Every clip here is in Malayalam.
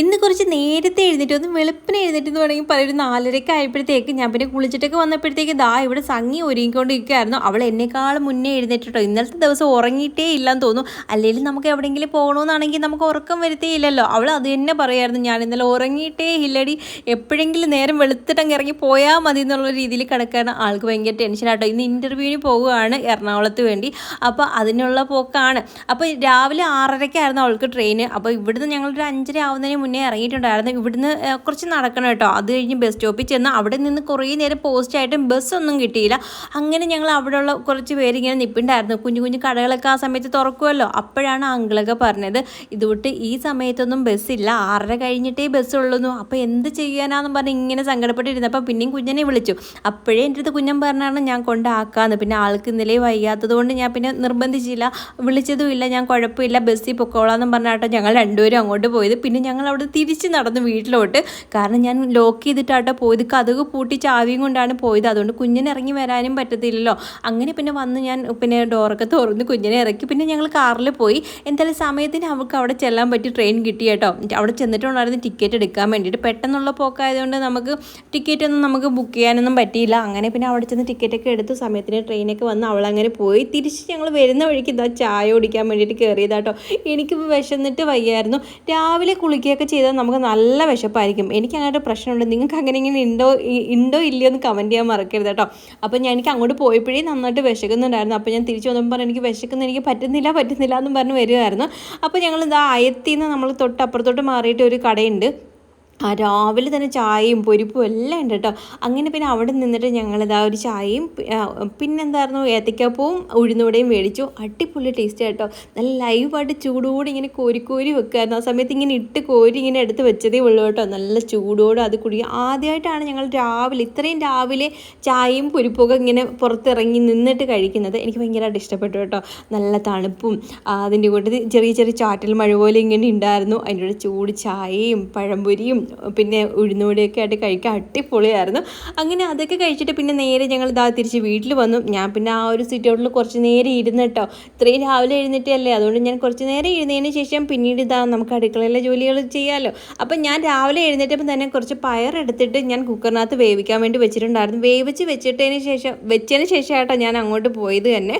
ഇന്ന് കുറച്ച് നേരത്തെ എഴുന്നേറ്റ് ഒന്ന് വെളുപ്പിന് എഴുന്നേറ്റ് എന്ന് വേണമെങ്കിൽ പറയൊരു നാലരയ്ക്ക് ആയപ്പോഴത്തേക്ക് ഞാൻ പിന്നെ കുളിച്ചിട്ടൊക്കെ വന്നപ്പോഴത്തേക്ക് ദാ ഇവിടെ സംഗി ഒരുങ്ങിക്കൊണ്ടിരിക്കുകയായിരുന്നു. അവൾ എന്നെക്കാളും മുന്നേ എഴുന്നേറ്റിട്ടോ ഇന്നലത്തെ ദിവസം ഉറങ്ങിയിട്ടേ ഇല്ലെന്ന് തോന്നുന്നു. അല്ലെങ്കിൽ നമുക്ക് എവിടെയെങ്കിലും പോകണമെന്നാണെങ്കിൽ നമുക്ക് ഉറക്കം വരുത്തേ ഇല്ലല്ലോ. അവൾ അത് തന്നെ പറയായിരുന്നു. ഞാൻ ഇന്നലെ ഉറങ്ങിയിട്ടേ ഇല്ലടി. എപ്പോഴെങ്കിലും നേരം വെളുത്തിട്ടങ്ങ് ഇറങ്ങി പോയാൽ മതി എന്നുള്ള രീതിയിൽ കിടക്കാണ് ആൾക്ക് ഭയങ്കര ടെൻഷനാട്ടോ ഇന്ന് ഇന്റർവ്യൂവിന് പോവുകയാണ് എറണാകുളത്ത് വേണ്ടി. അപ്പോൾ അതിനുള്ള പോക്കാണ്. അപ്പോൾ രാവിലെ ആറരയ്ക്കായിരുന്നു അവൾക്ക് ട്രെയിന് അപ്പോൾ ഇവിടുന്ന് ഞങ്ങളൊരു അഞ്ചര ആവുന്നതിന് മുന്നേ ഇറങ്ങിയിട്ടുണ്ടായിരുന്നു. ഇവിടുന്ന് കുറച്ച് നടക്കണം കേട്ടോ. അത് കഴിഞ്ഞ് ബസ് സ്റ്റോപ്പിൽ ചെന്ന് അവിടെ നിന്ന് കുറേ നേരം പോസ്റ്റ് ആയിട്ടും ബസ്സൊന്നും കിട്ടിയില്ല. അങ്ങനെ ഞങ്ങൾ അവിടെയുള്ള കുറച്ച് പേരിങ്ങനെ നിപ്പുണ്ടായിരുന്നു. കുഞ്ഞു കുഞ്ഞു കടകളൊക്കെ ആ സമയത്ത് തുറക്കുമല്ലോ അപ്പോഴാണ് അങ്കിളൊക്കെ പറഞ്ഞത് ഇതുവിട്ട് ഈ സമയത്തൊന്നും ബസ്സില്ല. ആറര കഴിഞ്ഞിട്ടേ ബസ്സുള്ളൂ അപ്പോൾ എന്ത് ചെയ്യാനാന്ന് പറഞ്ഞ് ഇങ്ങനെ സങ്കടപ്പെട്ടിരുന്നപ്പോൾ പിന്നെയും കുഞ്ഞിനെ വിളിച്ചു. അപ്പോഴേ എന്റെ അടുത്ത് കുഞ്ഞൻ പറഞ്ഞാണ് ഞാൻ കൊണ്ടാക്കാന്ന് പിന്നെ ആൾക്ക് ഇന്നലെ വയ്യാത്തതുകൊണ്ട് ഞാൻ പിന്നെ നിർബന്ധിച്ചില്ല. വിളിച്ചതും ഇല്ല. ഞാൻ കുഴപ്പമില്ല. ബസ്സിൽ പൊക്കോളാന്നും പറഞ്ഞാട്ടോ ഞങ്ങൾ രണ്ടുപേരും അങ്ങോട്ട് പോയത്. പിന്നെ ഞങ്ങൾ അവിടെ തിരിച്ച് നടന്നു വീട്ടിലോട്ട്. കാരണം ഞാൻ ലോക്ക് ചെയ്തിട്ടാട്ടോ പോയത്. കഥക് പൂട്ടി ചാവിയും കൊണ്ടാണ് പോയത്. അതുകൊണ്ട് കുഞ്ഞിനെ ഇറങ്ങി വരാനും പറ്റത്തില്ലല്ലോ. അങ്ങനെ പിന്നെ വന്ന് ഞാൻ പിന്നെ ഡോറൊക്കെ തുറന്ന് കുഞ്ഞിനെ ഇറക്കി. പിന്നെ ഞങ്ങൾ കാറിൽ പോയി. എന്തായാലും സമയത്തിന് അവൾക്ക് അവിടെ ചെല്ലാൻ പറ്റി ട്രെയിൻ കിട്ടി കേട്ടോ. അവിടെ ചെന്നിട്ടുണ്ടായിരുന്നു ടിക്കറ്റ് എടുക്കാൻ വേണ്ടിയിട്ട്. പെട്ടെന്നുള്ള പോക്കായതുകൊണ്ട് നമുക്ക് ടിക്കറ്റ് ഒന്നും നമുക്ക് ബുക്ക് ചെയ്യാനൊന്നും പറ്റിയില്ല. അങ്ങനെ പിന്നെ അവിടെ ചെന്ന് ടിക്കറ്റൊക്കെ എടുത്ത്. സമയത്തിന് ട്രെയിനൊക്കെ വന്ന് അവളങ്ങനെ പോയി. തിരിച്ച് ഞങ്ങൾ വരുന്ന വഴിക്ക് ഇതാ ചായ കുടിക്കാൻ വേണ്ടിയിട്ട് കയറിയതാട്ടോ എനിക്ക് വിശന്നിട്ട് വയ്യായിരുന്നു. രാവിലെ കുളിക്കുകയൊക്കെ ചെയ്താൽ നമുക്ക് നല്ല വിശപ്പായിരിക്കും. എനിക്ക് അങ്ങനെ ഒരു പ്രശ്നമുണ്ട്. നിങ്ങൾക്ക് അങ്ങനെ ഇങ്ങനെ ഉണ്ടോ ഉണ്ടോ ഇല്ലയോ എന്ന് കമന്റ് ചെയ്യാൻ മറക്കരുത് കേട്ടോ. അപ്പോൾ ഞാൻ എനിക്ക് അങ്ങോട്ട് പോയപ്പോഴേ നന്നായിട്ട് വിശക്കുന്നുണ്ടായിരുന്നു. അപ്പോൾ ഞാൻ തിരിച്ചു വന്നപ്പോൾ പറഞ്ഞു എനിക്ക് വിശക്കുന്ന എനിക്ക് പറ്റുന്നില്ല പറ്റുന്നില്ല എന്നും പറഞ്ഞ് വരുമായിരുന്നു അപ്പോൾ ഞങ്ങൾ ഇതാ അയത്തിൽ നിന്ന് നമ്മൾ തൊട്ട് അപ്പുറത്തോട്ട് മാറിയിട്ട് ഒരു കടയുണ്ട്. ആ രാവിലെ തന്നെ ചായയും പൊരിപ്പും എല്ലാം ഉണ്ട് കേട്ടോ. അങ്ങനെ പിന്നെ അവിടെ നിന്നിട്ട് ഞങ്ങളിതാ ഒരു ചായയും പിന്നെന്തായിരുന്നു ഏത്തയ്ക്കാപ്പവും ഉഴുന്നൂടെയും മേടിച്ചു. അടിപൊളി ടേസ്റ്റ് കേട്ടോ. നല്ല ലൈവായിട്ട് ചൂടോടെ ഇങ്ങനെ കോരി കോരി വെക്കുമായിരുന്നു ആ സമയത്ത് ഇങ്ങനെ ഇട്ട് കോരി ഇങ്ങനെ എടുത്ത് വെച്ചതേ ഉള്ളൂ കേട്ടോ. നല്ല ചൂടോടെ അത് കുടി. ആദ്യമായിട്ടാണ് ഞങ്ങൾ രാവിലെ ഇത്രയും രാവിലെ ചായയും പൊരിപ്പൊക്കെ ഇങ്ങനെ പുറത്തിറങ്ങി നിന്നിട്ട് കഴിക്കുന്നത്. എനിക്ക് ഭയങ്കരമായിട്ട് ഇഷ്ടപ്പെട്ടു കേട്ടോ. നല്ല തണുപ്പും അതിന്റെ കൂട്ടത്തിൽ ചെറിയ ചെറിയ ചാറ്റൽ മഴ പോലെ ഇങ്ങനെ ഉണ്ടായിരുന്നു. അതിന്റെ കൂടെ ചൂട് ചായയും പഴംപൊരിയും പിന്നെ ഉഴുന്നുവടയൊക്കെ ആയിട്ട് കഴിക്കാൻ അടിപൊളിയായിരുന്നു. അങ്ങനെ അതൊക്കെ കഴിച്ചിട്ട് പിന്നെ നേരെ ഞങ്ങൾ ഇതാ തിരിച്ച് വീട്ടിൽ വന്നു. ഞാൻ പിന്നെ ആ ഒരു സിറ്റ് ഔട്ടിൽ കുറച്ച് നേരം ഇരുന്ന് കേട്ടോ ഇത്രയും രാവിലെ എഴുന്നേറ്റല്ലേ? അതുകൊണ്ട് ഞാൻ കുറച്ച് നേരം എഴുന്നതിന് ശേഷം പിന്നീട് ഇതാ നമുക്ക് അടുക്കളയിലെ ജോലികൾ ചെയ്യാമല്ലോ അപ്പം ഞാൻ രാവിലെ എഴുന്നേറ്റപ്പോൾ തന്നെ കുറച്ച് പയർ എടുത്തിട്ട് ഞാൻ കുക്കറിനകത്ത് വേവിക്കാൻ വേണ്ടി വെച്ചിട്ടുണ്ടായിരുന്നു. വേവിച്ച് വെച്ചിട്ടതിന് ശേഷം വെച്ചതിന് ശേഷമായിട്ടോ ഞാൻ അങ്ങോട്ട് പോയത് തന്നെ.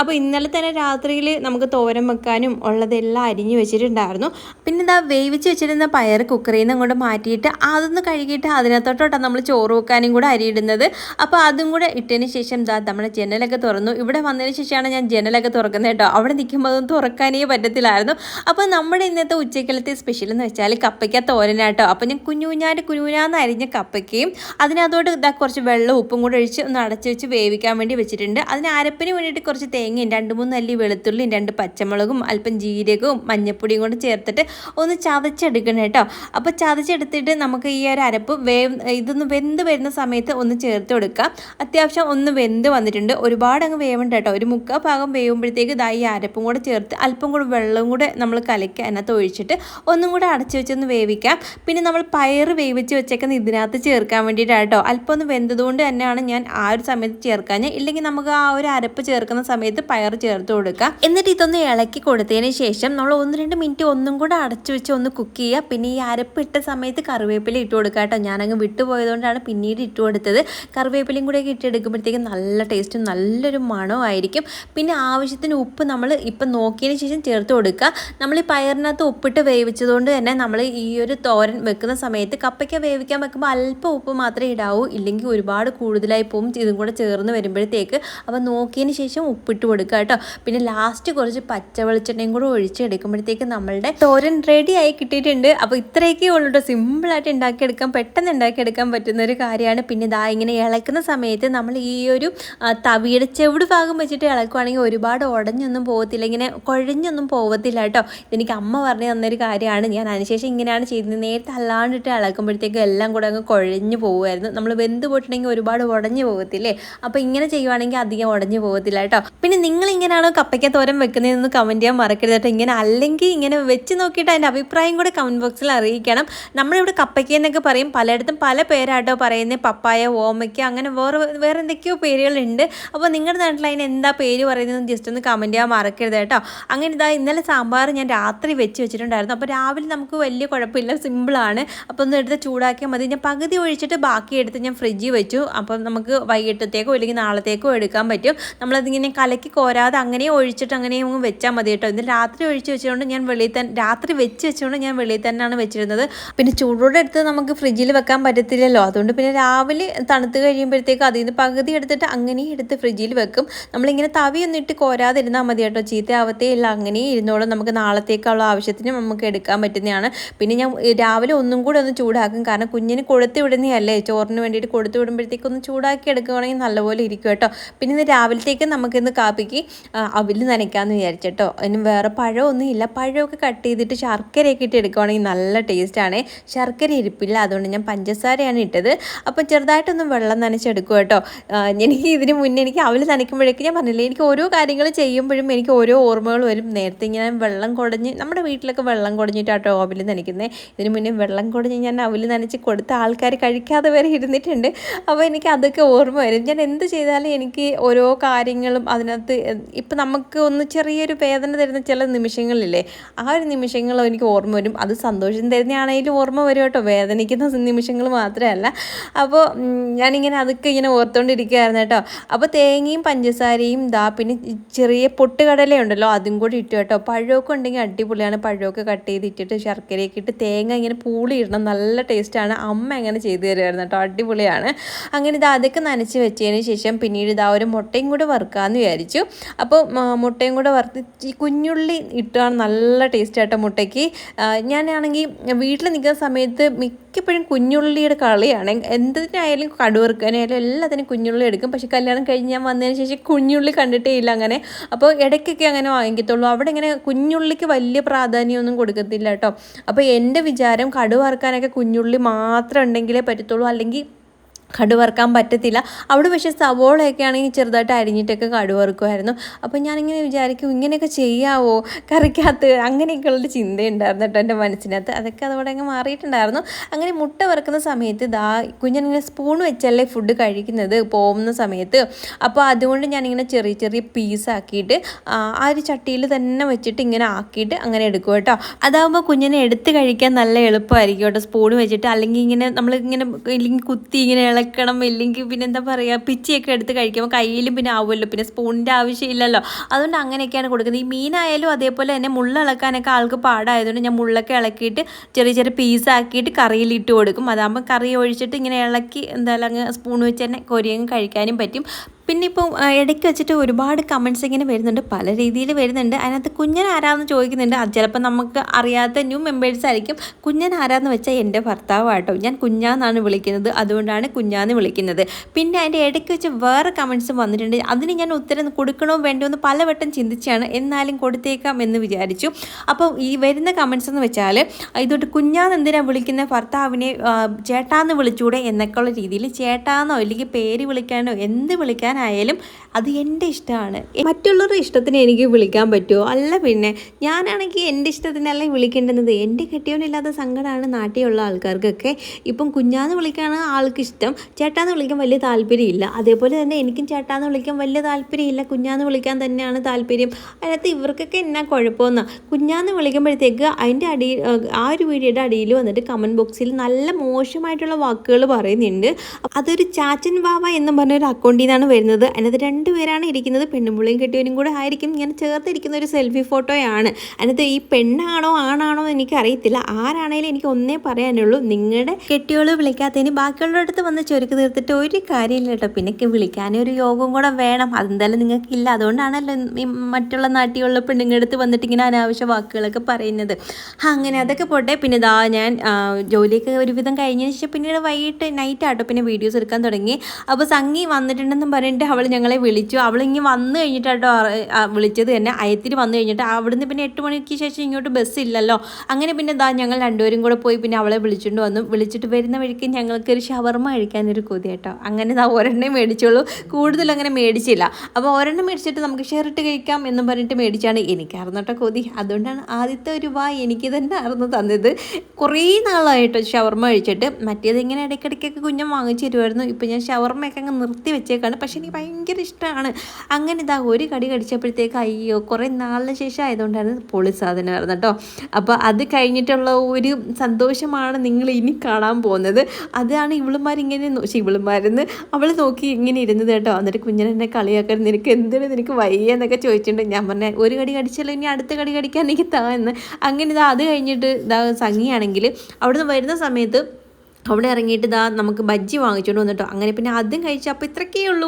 അപ്പോൾ ഇന്നലെ തന്നെ രാത്രിയിൽ നമുക്ക് തോരൻ വെക്കാനും ഉള്ളതെല്ലാം അരിഞ്ഞ് വെച്ചിട്ടുണ്ടായിരുന്നു. പിന്നെ ഇതാ വേവിച്ച് വെച്ചിരുന്ന പയർ കുക്കറിൽ നിന്ന് അങ്ങോട്ട് മാറ്റിയിട്ട് അതൊന്ന് കഴുകിയിട്ട് അതിനകത്തോട്ടാണ് നമ്മൾ ചോറ് വെക്കാനും കൂടെ അരിയിടുന്നത് അപ്പോൾ അതും കൂടെ ഇട്ടതിന് ശേഷം ദാ നമ്മുടെ ജനലൊക്കെ തുറന്നു. ഇവിടെ വന്നതിന് ശേഷമാണ് ഞാൻ ജനലൊക്കെ തുറക്കുന്നത് കേട്ടോ. അവിടെ നിൽക്കുമ്പോൾ അതൊന്നും തുറക്കാനേ പറ്റത്തില്ലായിരുന്നു. അപ്പോൾ നമ്മുടെ ഇന്നത്തെ ഉച്ചക്കലത്തെ സ്പെഷ്യൽ എന്ന് വെച്ചാൽ കപ്പയ്ക്ക തോരനാട്ടോ. അപ്പോൾ ഞാൻ കുഞ്ഞു കുഞ്ഞാന്റെ കുഞ്ഞുഞ്ഞാന്ന് അരിഞ്ഞ കപ്പയ്ക്കയും അതിനകത്തോട്ട് ഇതാ കുറച്ച് വെള്ളം ഉപ്പും കൂടെ ഒഴിച്ച് ഒന്ന് അടച്ച് വെച്ച് വേവിക്കാൻ വേണ്ടി വെച്ചിട്ടുണ്ട്. അതിന് അരപ്പിന് വേണ്ടിയിട്ട് കുറച്ച് തേങ്ങയും രണ്ട് മൂന്ന് അല്ലി വെളുത്തുള്ളിയും രണ്ട് പച്ചമുളകും അല്പം ജീരകവും മഞ്ഞപ്പൊടിയും കൂടെ ചേർത്തിട്ട് ഒന്ന് ചതച്ചെടുക്കണം കേട്ടോ. അപ്പോൾ ചതച്ചെടുത്തിട്ട് നമുക്ക് ഈ ഒരു അരപ്പ് വേവ് ഇതൊന്ന് വെന്ത് വരുന്ന സമയത്ത് ഒന്ന് ചേർത്ത് കൊടുക്കുക. അത്യാവശ്യം ഒന്ന് വെന്ത് വന്നിട്ടുണ്ട്. ഒരുപാട് അങ്ങ് വേവണ്ട കേട്ടോ. ഒരു മുക്കാൽ ഭാഗം വേവുമ്പോഴത്തേക്ക് ഇതാ ഈ അരപ്പും കൂടെ ചേർത്ത് അല്പം കൂടെ വെള്ളം കൂടെ നമ്മൾ കലക്കി അതിനകത്ത് ഒഴിച്ചിട്ട് ഒന്നും കൂടെ അടച്ചു വെച്ചൊന്ന് വേവിക്കാം. പിന്നെ നമ്മൾ പയർ വേവിച്ച് വെച്ചേക്കുന്ന ഇതിനകത്ത് ചേർക്കാൻ വേണ്ടിയിട്ടാണ് കേട്ടോ. അല്പം ഒന്ന് വെന്തതുകൊണ്ട് തന്നെയാണ് ഞാൻ ആ ഒരു സമയത്ത് ചേർക്കാൻ. ഇല്ലെങ്കിൽ നമുക്ക് ആ ഒരു അരപ്പ് ചേർക്കുന്ന സമയത്ത് പയർ ചേർത്ത് കൊടുക്കാം. എന്നിട്ട് ഇതൊന്ന് ഇളക്കി കൊടുത്തതിന് ശേഷം നമ്മൾ ഒന്ന് രണ്ട് മിനിറ്റ് ഒന്നും കൂടെ അടച്ചു വെച്ച് ഒന്ന് കുക്ക് ചെയ്യുക. പിന്നെ ഈ അരപ്പ് ഇട്ട സമയത്ത് കറിവേപ്പില ഇട്ട് കൊടുക്കുക കേട്ടോ. ഞാനങ്ങ് വിട്ടുപോയതുകൊണ്ടാണ് പിന്നീട് ഇട്ട് കൊടുത്തത്. കറിവേപ്പിലയും കൂടെ ഒക്കെ ഇട്ടെടുക്കുമ്പോഴത്തേക്കും നല്ല ടേസ്റ്റും നല്ലൊരു മണവും ആയിരിക്കും. പിന്നെ ആവശ്യത്തിന് ഉപ്പ് നമ്മൾ ഇപ്പം നോക്കിയതിന് ശേഷം ചേർത്ത് കൊടുക്കുക. നമ്മൾ ഈ പയറിനകത്ത് ഉപ്പിട്ട് വേവിച്ചതുകൊണ്ട് തന്നെ നമ്മൾ ഈ ഒരു തോരൻ വെക്കുന്ന സമയത്ത് കപ്പയ്ക്ക വേവിക്കാൻ വെക്കുമ്പോൾ അല്പം ഉപ്പ് മാത്രമേ ഇടാവൂ. ഇല്ലെങ്കിൽ ഒരുപാട് കൂടുതലായി പോകും ഇതും കൂടെ ചേർന്ന് വരുമ്പോഴത്തേക്ക് അപ്പോൾ നോക്കിയതിന് ശേഷം ഉപ്പിട്ട് കൊടുക്കുക കേട്ടോ. പിന്നെ ലാസ്റ്റ് കുറച്ച് പച്ച വെളിച്ചെണ്ണയും കൂടെ ഒഴിച്ചെടുക്കുമ്പോഴത്തേക്ക് നമ്മളുടെ തോരൻ റെഡി ആയി കിട്ടിയിട്ടുണ്ട്. അപ്പോൾ ഇത്രയൊക്കെ ഉള്ളൂ സിമ്പിളായിട്ട് ഉണ്ടാക്കിയെടുക്കാൻ പെട്ടെന്ന് ഉണ്ടാക്കിയെടുക്കാൻ പറ്റുന്ന ഒരു കാര്യമാണ്. പിന്നെ ഇതാ ഇങ്ങനെ ഇളക്കുന്ന സമയത്ത് നമ്മൾ ഈ ഒരു തവിയുടെ ചെവിട് ഭാഗം വെച്ചിട്ട് ഇളക്കുവാണെങ്കിൽ ഒരുപാട് ഉടഞ്ഞൊന്നും പോകത്തില്ല. ഇങ്ങനെ കുഴഞ്ഞൊന്നും പോകത്തില്ല കേട്ടോ. ഇതെനിക്ക് അമ്മ പറഞ്ഞു തന്നൊരു കാര്യമാണ്. ഞാൻ അതിനുശേഷം ഇങ്ങനെയാണ് ചെയ്യുന്നത് നേരത്തെ അല്ലാണ്ടിട്ട് ഇളക്കുമ്പോഴത്തേക്കും എല്ലാം കൂടെ അങ്ങ് കുഴഞ്ഞു പോകുമായിരുന്നു നമ്മൾ വെന്ത് പോയിട്ടുണ്ടെങ്കിൽ ഒരുപാട് ഉടഞ്ഞു പോകത്തില്ലേ? അപ്പോൾ ഇങ്ങനെ ചെയ്യുവാണെങ്കിൽ അധികം ഉടഞ്ഞു പോകത്തില്ല കേട്ടോ. പിന്നെ നിങ്ങൾ ഇങ്ങനെയാണോ കപ്പയ്ക്ക തോരൻ വെക്കുന്നതെന്ന് കമന്റ് ചെയ്യാൻ മറക്കരുത് കേട്ടോ. ഇങ്ങനെ അല്ലെങ്കിൽ ഇങ്ങനെ വെച്ച് നോക്കിയിട്ട് അതിന്റെ അഭിപ്രായം കൂടെ കമന്റ് ബോക്സിൽ അറിയിക്കണം. നമ്മളിവിടെ കപ്പയ്ക്ക എന്നൊക്കെ പറയും. പലയിടത്തും പല പേരാട്ടോ പറയുന്നത് പപ്പായ ഓമയ്ക്ക അങ്ങനെ വേറെ വേറെ എന്തൊക്കെയോ പേരുകളുണ്ട്. അപ്പോൾ നിങ്ങളുടെ നാട്ടിൽ അതിന് എന്താ പേര് പറയുന്നത് ജസ്റ്റ് ഒന്ന് കമന്റ് ചെയ്യാൻ മറക്കരുത് കേട്ടോ. അങ്ങനെ ഇതാ ഇന്നലെ സാമ്പാർ ഞാൻ രാത്രി വെച്ച് വെച്ചിട്ടുണ്ടായിരുന്നു. അപ്പോൾ രാവിലെ നമുക്ക് വലിയ കുഴപ്പമില്ല. സിമ്പിളാണ് അപ്പോൾ ഒന്ന് എടുത്ത് ചൂടാക്കിയാൽ മതി. ഞാൻ പകുതി ഒഴിച്ചിട്ട് ബാക്കി എടുത്ത് ഞാൻ ഫ്രിഡ്ജിൽ വെച്ചു. അപ്പം നമുക്ക് വൈകിട്ടത്തേക്കോ അല്ലെങ്കിൽ നാളത്തേക്കോ എടുക്കാൻ പറ്റും. നമ്മളതിങ്ങനെ കലക്കി കോരാതെ അങ്ങനെ ഒഴിച്ചിട്ട് അങ്ങനെ അങ്ങ് വെച്ചാൽ മതി കേട്ടോ. ഇന്ന് രാത്രി ഒഴിച്ച് വെച്ചുകൊണ്ട് ഞാൻ വെളിയിൽ തന്നെ രാത്രി വെച്ച് വെച്ചുകൊണ്ട് ഞാൻ വെളിയിൽ തന്നെയാണ് വെച്ചിരുന്നത്. പിന്നെ ചൂടോടെ എടുത്ത് നമുക്ക് ഫ്രിഡ്ജിൽ വെക്കാൻ പറ്റത്തില്ലല്ലോ. അതുകൊണ്ട് പിന്നെ രാവിലെ തണുത്ത് കഴിയുമ്പോഴത്തേക്ക് അതിൽ നിന്ന് പകുതി എടുത്തിട്ട് അങ്ങനെ എടുത്ത് ഫ്രിഡ്ജിൽ വെക്കും. നമ്മളിങ്ങനെ തവിയൊന്നും ഇട്ട് കോരാതിരുന്നാൽ മതി കേട്ടോ. ചീത്തയാവത്തേ ഇല്ല. അങ്ങനെ ഇരുന്നോളും. നമുക്ക് നാളത്തേക്കുള്ള ആവശ്യത്തിന് നമുക്ക് എടുക്കാൻ പറ്റുന്നതാണ്. പിന്നെ ഞാൻ രാവിലെ ഒന്നും കൂടെ ഒന്ന് ചൂടാക്കും. കാരണം കുഞ്ഞിന് കൊടുത്തു വിടുന്നതല്ലേ. ചോറിന് വേണ്ടിയിട്ട് കൊടുത്തു വിടുമ്പോഴത്തേക്ക് ഒന്ന് ചൂടാക്കി എടുക്കുകയാണെങ്കിൽ നല്ലപോലെ ഇരിക്കും കേട്ടോ. പിന്നെ ഇന്ന് രാവിലത്തേക്ക് നമുക്കിന്ന് കാപ്പിക്ക് അവിൽ നനയ്ക്കാമെന്ന് വിചാരിച്ചട്ടോ. ഇനി വേറെ പഴമൊന്നും ഇല്ല പഴമൊക്കെ കട്ട് ചെയ്തിട്ട് ശർക്കരയൊക്കെ ഇട്ട് എടുക്കുകയാണെങ്കിൽ നല്ല ടേസ്റ്റാണ്. ശർക്കര ഇരിപ്പില്ല. അതുകൊണ്ട് ഞാൻ പഞ്ചസാരയാണ് ഇട്ടത്. അപ്പോൾ ചെറുതായിട്ടൊന്ന് വെള്ളം നനച്ചെടുക്കും കേട്ടോ. എനിക്ക് ഇതിന് മുന്നേ എനിക്ക് അവൽ നനയ്ക്കുമ്പോഴേക്കും ഞാൻ പറഞ്ഞില്ലേ എനിക്ക് ഓരോ കാര്യങ്ങൾ ചെയ്യുമ്പോഴും എനിക്ക് ഓരോ ഓർമ്മകൾ വരും. നേരത്തെ ഞാൻ വെള്ളം കുടഞ്ഞ് നമ്മുടെ വീട്ടിലൊക്കെ വെള്ളം കുടഞ്ഞിട്ടാട്ടോ അവൽ നനയ്ക്കുന്നത് ഇതിന് മുന്നേ വെള്ളം കുടഞ്ഞ് ഞാൻ അവൽ നനച്ച് കൊടുത്ത ആൾക്കാർ കഴിക്കാതെ വരെ ഇരുന്നിട്ടുണ്ട്. അപ്പോൾ എനിക്ക് അതൊക്കെ ഓർമ്മ വരും. ഞാൻ എന്ത് ചെയ്താലും എനിക്ക് ഓരോ കാര്യങ്ങളും അതിനകത്ത് ഇപ്പം നമുക്ക് ഒന്ന് ചെറിയൊരു വേദന തരുന്ന ചില നിമിഷങ്ങളില്ലേ ആ ഒരു നിമിഷങ്ങൾ എനിക്ക് ഓർമ്മ വരും. അത് സന്തോഷം തരുന്നതാണെങ്കിലും ഓർമ്മ വരും കേട്ടോ. വേദനിക്കുന്ന നിമിഷങ്ങൾ മാത്രമല്ല. അപ്പോൾ ഞാനിങ്ങനെ അതൊക്കെ ഇങ്ങനെ ഓർത്തുകൊണ്ടിരിക്കുകയായിരുന്നു കേട്ടോ. അപ്പോൾ തേങ്ങയും പഞ്ചസാരയും ദാ പിന്നെ ചെറിയ പൊട്ടുകടലയുണ്ടല്ലോ അതും കൂടി ഇട്ടു കേട്ടോ. പഴമൊക്കെ ഉണ്ടെങ്കിൽ അടിപൊളിയാണ്. പഴമൊക്കെ കട്ട് ചെയ്ത് ഇട്ടിട്ട് ശർക്കരയൊക്കെ ഇട്ട് തേങ്ങ ഇങ്ങനെ പൂളി ഇടണം നല്ല ടേസ്റ്റാണ് അമ്മ അങ്ങനെ ചെയ്തു തരുമായിരുന്നു കേട്ടോ. അടിപൊളിയാണ്. അങ്ങനെ ഇത് അതൊക്കെ നനച്ച് വെച്ചതിന് ശേഷം പിന്നീട് ഇതാ ഒരു മുട്ടയും കൂടെ വറുക്കാമെന്ന് വിചാരിച്ചു. അപ്പോൾ മുട്ടയും കൂടെ വറുത്ത് ഈ കുഞ്ഞുള്ളി ഇട്ടാണ് നല്ല ടേസ്റ്റ് ആട്ടോ മുട്ടയ്ക്ക്. ഞാനാണെങ്കിൽ വീട്ടിൽ നിൽക്കുന്ന സമയത്ത് മിക്കപ്പോഴും കുഞ്ഞുള്ളിയുടെ കളിയാണ്. എന്തിനായാലും കടുവറുക്കാനായാലും എല്ലാത്തിനും കുഞ്ഞുള്ളി എടുക്കും. പക്ഷേ കല്യാണം കഴിഞ്ഞ് ഞാൻ വന്നതിന് ശേഷം കുഞ്ഞുള്ളി കണ്ടിട്ടേ ഇല്ല അങ്ങനെ. അപ്പോൾ ഇടയ്ക്കൊക്കെ അങ്ങനെ വാങ്ങിക്കത്തുള്ളൂ. അവിടെ ഇങ്ങനെ കുഞ്ഞുള്ളിക്ക് വലിയ പ്രാധാന്യമൊന്നും കൊടുക്കത്തില്ല കേട്ടോ. അപ്പോൾ എന്റെ വിചാരം കടുവർക്കാനൊക്കെ കുഞ്ഞുള്ളി മാത്രം ഉണ്ടെങ്കിലേ പറ്റത്തുള്ളൂ. അല്ലെങ്കിൽ കടു വറുക്കാൻ പറ്റത്തില്ല. അവിടെ പക്ഷേ സവോളയൊക്കെ ആണെങ്കിൽ ചെറുതായിട്ട് അരിഞ്ഞിട്ടൊക്കെ കടുവറക്കുമായിരുന്നു. അപ്പോൾ ഞാനിങ്ങനെ വിചാരിക്കും ഇങ്ങനെയൊക്കെ ചെയ്യാവോ? കറിക്കകത്ത് അങ്ങനെയൊക്കെയുള്ളൊരു ചിന്തയുണ്ടായിരുന്നു കേട്ടോ എന്റെ മനസ്സിനകത്ത്. അതൊക്കെ അതോടെ അങ്ങ് മാറിയിട്ടുണ്ടായിരുന്നു. അങ്ങനെ മുട്ട വറുക്കുന്ന സമയത്ത് ദാ കുഞ്ഞിങ്ങനെ സ്പൂൺ വെച്ചല്ലേ ഫുഡ് കഴിക്കുന്നത് പോകുന്ന സമയത്ത്. അപ്പോൾ അതുകൊണ്ട് ഞാനിങ്ങനെ ചെറിയ ചെറിയ പീസാക്കിയിട്ട് ആ ഒരു ചട്ടിയിൽ തന്നെ വെച്ചിട്ട് ഇങ്ങനെ ആക്കിയിട്ട് അങ്ങനെ എടുക്കും കേട്ടോ. അതാകുമ്പോൾ കുഞ്ഞിനെ എടുത്ത് കഴിക്കാൻ നല്ല എളുപ്പമായിരിക്കും കേട്ടോ. സ്പൂൺ വെച്ചിട്ട് അല്ലെങ്കിൽ ഇങ്ങനെ നമ്മൾ ഇങ്ങനെ ഇല്ലെങ്കിൽ കുത്തി ഇങ്ങനെ ഇളക്കണം ഇല്ലെങ്കിൽ പിന്നെ എന്താ പറയുക പിച്ചിയൊക്കെ എടുത്ത് കഴിക്കുമ്പോൾ കയ്യിലും പിന്നെ ആവുമല്ലോ പിന്നെ സ്പൂണിന്റെ ആവശ്യമില്ലല്ലോ. അതുകൊണ്ട് അങ്ങനെയൊക്കെയാണ് കൊടുക്കുന്നത്. ഈ മീനായാലും അതേപോലെ തന്നെ മുള്ള ഇളക്കാനൊക്കെ ആൾക്ക് പാടായതുകൊണ്ട് ഞാൻ മുള്ളൊക്കെ ഇളക്കിയിട്ട് ചെറിയ ചെറിയ പീസാക്കിയിട്ട് കറിയിൽ ഇട്ട് കൊടുക്കും. അതാകുമ്പോൾ കറി ഒഴിച്ചിട്ട് ഇങ്ങനെ ഇളക്കി എന്തായാലും അങ്ങ് സ്പൂൺ വെച്ച് തന്നെ കൊരിയങ്ങ് കഴിക്കാനും പറ്റും. പിന്നെ ഇപ്പം ഇടയ്ക്ക് വെച്ചിട്ട് ഒരുപാട് കമൻസ് ഇങ്ങനെ വരുന്നുണ്ട്. പല രീതിയിൽ വരുന്നുണ്ട്. അതിനകത്ത് കുഞ്ഞൻ ആരാന്ന് ചോദിക്കുന്നുണ്ട്. അത് ചിലപ്പോൾ നമുക്ക് അറിയാത്ത ന്യൂ മെമ്പേഴ്സ് ആയിരിക്കും. കുഞ്ഞൻ ആരാന്ന് വെച്ചാൽ എന്റെ ഭർത്താവാട്ടോ. ഞാൻ കുഞ്ഞാന്നാണ് വിളിക്കുന്നത്. അതുകൊണ്ടാണ് കുഞ്ഞാന്ന് വിളിക്കുന്നത്. പിന്നെ അതിന്റെ ഇടയ്ക്ക് വെച്ച് വേറെ കമൻസും വന്നിട്ടുണ്ട്. അതിന് ഞാൻ ഉത്തരം കൊടുക്കണോ വേണ്ടോ എന്ന് പലവട്ടം ചിന്തിച്ചാണ്. എന്നാലും കൊടുത്തേക്കാം എന്ന് വിചാരിച്ചു. അപ്പം ഈ വരുന്ന കമൻസ് എന്ന് വെച്ചാൽ ഇതോട്ട് കുഞ്ഞാന്ന് എന്തിനാണ് വിളിക്കുന്ന? ഭർത്താവിനെ ചേട്ടാന്ന് വിളിച്ചൂടെ എന്നൊക്കെയുള്ള രീതിയിൽ ചേട്ടാന്നോ അല്ലെങ്കിൽ പേര് വിളിക്കാനോ എന്ത് വിളിക്കാനായാലും അത് എന്റെ ഇഷ്ടമാണ്. മറ്റുള്ളവരുടെ ഇഷ്ടത്തിന് എനിക്ക് വിളിക്കാൻ പറ്റുമോ? അല്ല പിന്നെ ഞാനാണെങ്കിൽ എന്റെ ഇഷ്ടത്തിനല്ല വിളിക്കേണ്ടുന്നത്? എന്റെ കെട്ടിയവനില്ലാത്ത സങ്കടമാണ് നാട്ടിലുള്ള ആൾക്കാർക്കൊക്കെ. ഇപ്പം കുഞ്ഞാന്ന് വിളിക്കാണ് ആൾക്ക് ഇഷ്ടം ചേട്ടാന്ന് വിളിക്കാൻ വലിയ താല്പര്യമില്ല. അതേപോലെ തന്നെ എനിക്കും ചേട്ടാന്ന് വിളിക്കാൻ വലിയ താല്പര്യമില്ല. കുഞ്ഞാന്ന് വിളിക്കാൻ തന്നെയാണ് താല്പര്യം. അതിനകത്ത് ഇവർക്കൊക്കെ എന്നാ കുഴപ്പമെന്നാ? കുഞ്ഞാന്ന് വിളിക്കുമ്പോഴത്തേക്ക് അതിന്റെ അടിയിൽ ആ ഒരു വീഡിയോയുടെ അടിയിൽ വന്നിട്ട് കമന്റ് ബോക്സിൽ നല്ല മോശമായിട്ടുള്ള വാക്കുകൾ പറയുന്നുണ്ട്. അതൊരു ചാച്ചൻ വാവ എന്ന് പറഞ്ഞൊരു അക്കൗണ്ടിൽ നിന്നാണ് വരുന്നത്. അതിനകത്ത് രണ്ട് പേരാണ് ഇരിക്കുന്നത്. പുള്ളിയും കെട്ടിയവരും കൂടെ ആയിരിക്കും. ഞാൻ ചേർത്തിരിക്കുന്ന ഒരു സെൽഫി ഫോട്ടോയാണ്. അതിനകത്ത് ഈ പെണ്ണാണോ ആണാണോ എന്ന് എനിക്ക് അറിയത്തില്ല ആരാണേലും എനിക്ക് ഒന്നേ പറയാനുള്ളൂ. നിങ്ങളുടെ കെട്ടിയോൾ വിളിക്കാത്തതിന് ബാക്കിയുള്ളവരുടെ അടുത്ത് വന്ന് ചുരുക്ക് തീർത്തിട്ട് ഒരു കാര്യമില്ല കേട്ടോ. പിന്നെ വിളിക്കാനേ ഒരു യോഗം കൂടെ വേണം. അതെന്തായാലും നിങ്ങൾക്കില്ല. അതുകൊണ്ടാണല്ലോ മറ്റുള്ള നാട്ടിലുള്ള പെണ്ണുങ്ങളുടെ അടുത്ത് വന്നിട്ട് ഇങ്ങനെ അനാവശ്യ വാക്കുകളൊക്കെ പറയുന്നത്. അങ്ങനെ അതൊക്കെ പോട്ടെ. പിന്നെ ഇതാ ഞാൻ ജോലിയൊക്കെ ഒരുവിധം കഴിഞ്ഞതിന് ശേഷം പിന്നീട് വൈകിട്ട് നൈറ്റ് ആട്ടോ. പിന്നെ വീഡിയോസ് എടുക്കാൻ തുടങ്ങി. അപ്പോൾ സംഗി വന്നിട്ടുണ്ടെന്നും പറഞ്ഞിട്ട് കഴിഞ്ഞിട്ട് അവൾ ഞങ്ങളെ വിളിച്ചു. അവൾ ഇങ്ങനെ വന്നു കഴിഞ്ഞിട്ടോ വിളിച്ചത്. തന്നെ അയത്തിൽ വന്നു കഴിഞ്ഞിട്ട് അവിടുന്ന് പിന്നെ എട്ട് മണിക്ക് ശേഷം ഇങ്ങോട്ട് ബസ് ഇല്ലല്ലോ. അങ്ങനെ പിന്നെ ദാ ഞങ്ങൾ രണ്ടുപേരും കൂടെ പോയി പിന്നെ അവളെ വിളിച്ചുകൊണ്ട് വന്നു. വിളിച്ചിട്ട് വരുന്ന വഴിക്ക് ഞങ്ങൾക്ക് ഒരു ഷവർമ്മ കഴിക്കാനൊരു കൊതി കേട്ടോ. അങ്ങനെ ദാ ഒരെണ്ണേ മേടിച്ചോളൂ. കൂടുതൽ അങ്ങനെ മേടിച്ചില്ല. അപ്പോൾ ഒരെണ്ണം മേടിച്ചിട്ട് നമുക്ക് ഷെയറിട്ട് കഴിക്കാം എന്നും പറഞ്ഞിട്ട് മേടിച്ചാണ്. എനിക്കായിരുന്നു കേട്ടോ കൊതി. അതുകൊണ്ടാണ് ആദ്യത്തെ ഒരു വാ എനിക്ക് തന്നെ ആയിരുന്നു തന്നത്. കുറേ നാളായിട്ടോ ഷവർമ്മ കഴിച്ചിട്ട്. മറ്റേത് ഇങ്ങനെ ഇടയ്ക്കിടയ്ക്കൊക്കെ കുഞ്ഞം വാങ്ങിച്ചു തരുമായിരുന്നു. ഇപ്പം ഞാൻ ഷവർമ്മയൊക്കെ അങ്ങ് നിർത്തി വെച്ചേക്കാണ്. പക്ഷേ എനിക്ക് ഭയങ്കര ഇഷ്ടമാണ് അങ്ങനെ ഇതാ ഒരു കടി കടിച്ചപ്പോഴത്തേക്ക് അയ്യോ കുറേ നാളിന് ശേഷം ആയതുകൊണ്ടായിരുന്നു പൊളി സാധനമായിരുന്നു കേട്ടോ. അപ്പോൾ അത് കഴിഞ്ഞിട്ടുള്ള ഒരു സന്തോഷമാണ് നിങ്ങൾ ഇനി കാണാൻ പോകുന്നത്. അതാണ് ഇവളുമാരിങ്ങനെ ശ്ശെ, ഇവളുമാരെന്ന് അവൾ നോക്കി ഇങ്ങനെ ഇരുന്നത് കേട്ടോ. എന്നിട്ട് കുഞ്ഞിനെ കളിയാക്കാൻ നിനക്ക് എന്തിനു നിനക്ക് വയ്യ എന്നൊക്കെ ചോദിച്ചിട്ടുണ്ട്. ഞാൻ പറഞ്ഞ ഒരു കടി കടിച്ചല്ലോ ഇനി അടുത്ത കടി കടിക്കാൻ എനിക്ക് താ എന്ന്. അങ്ങനെ ഇതാ അത് കഴിഞ്ഞിട്ട് ഇതാ സംഗിയാണെങ്കിൽ അവിടുന്ന് വരുന്ന സമയത്ത് അവിടെ ഇറങ്ങിയിട്ട് ഇതാ നമുക്ക് ബജ്ജി വാങ്ങിച്ചുകൊണ്ട് വന്നിട്ടോ. അങ്ങനെ പിന്നെ അതും കഴിച്ചപ്പോൾ ഇത്രക്കേ ഉള്ളൂ.